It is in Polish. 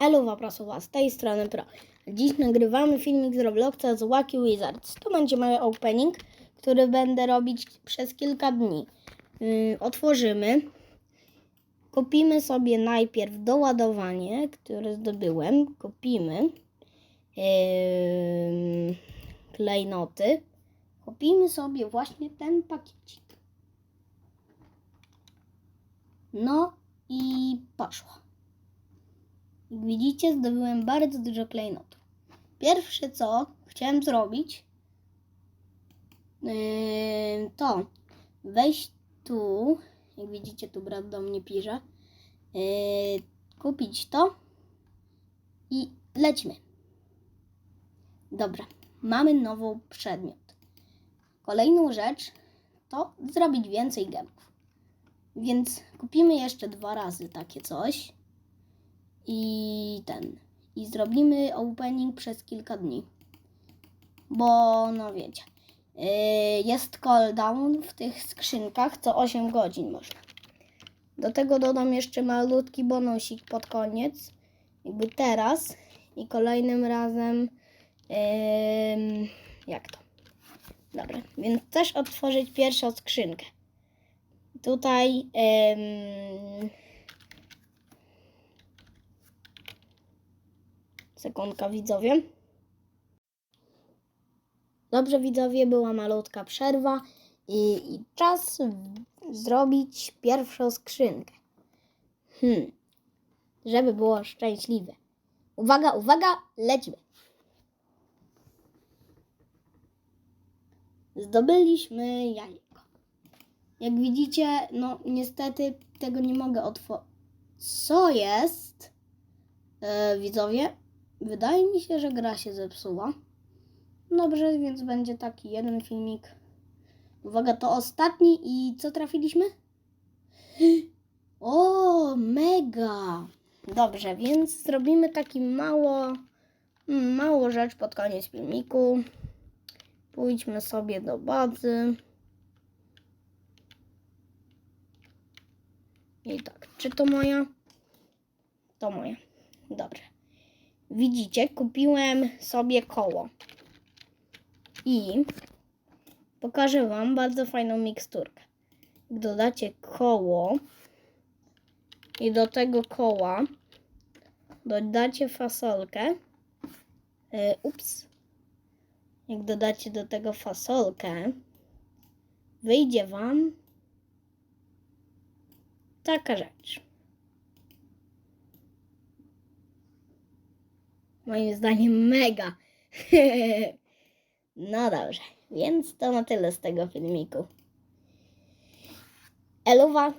Eluwa Prasowa, z tej strony Pro. Dziś nagrywamy filmik z Robloxa z Wacky Wizards. To będzie mały opening, który będę robić przez kilka dni. Yy, otworzymy. Kupimy sobie najpierw doładowanie, które zdobyłem. Kupimy yy, klejnoty. Kupimy sobie właśnie ten pakiecik. No i poszło. Jak widzicie, zdobyłem bardzo dużo klejnotów. Pierwsze co chciałem zrobić, yy, to wejść tu, jak widzicie, tu brat do mnie pisze, yy, kupić to i lecimy. Dobra, mamy nową przedmiot. Kolejną rzecz to zrobić więcej gemów. Więc kupimy jeszcze dwa razy takie coś i ten. I zrobimy opening przez kilka dni. Bo, no wiecie, yy, jest cooldown w tych skrzynkach co 8 godzin można. Do tego dodam jeszcze malutki bonusik pod koniec. Jakby teraz i kolejnym razem. Jak to? Dobra, więc też otworzyć pierwszą skrzynkę. Tutaj. Yy, Sekundka, widzowie. Dobrze, widzowie, była malutka przerwa i, i czas zrobić pierwszą skrzynkę. Hmm. Żeby było szczęśliwe. Uwaga, uwaga, lecimy. Zdobyliśmy jajko. Jak widzicie, no niestety tego nie mogę otworzyć. Co jest? E, widzowie, wydaje mi się, że gra się zepsuła. Dobrze, więc będzie taki jeden filmik. Uwaga, to ostatni i co trafiliśmy? O, mega! Dobrze, więc zrobimy taki mało, mało rzecz pod koniec filmiku. Pójdźmy sobie do bazy. I tak, czy to moja? To moja. Dobrze. Widzicie, kupiłem sobie koło. I pokażę Wam bardzo fajną miksturkę. Dodacie koło i do tego koła dodacie fasolkę. Yy, ups. Jak dodacie do tego fasolkę, wyjdzie Wam taka rzecz. Moim zdaniem mega. no dobrze, więc to na tyle z tego filmiku. Eluwa,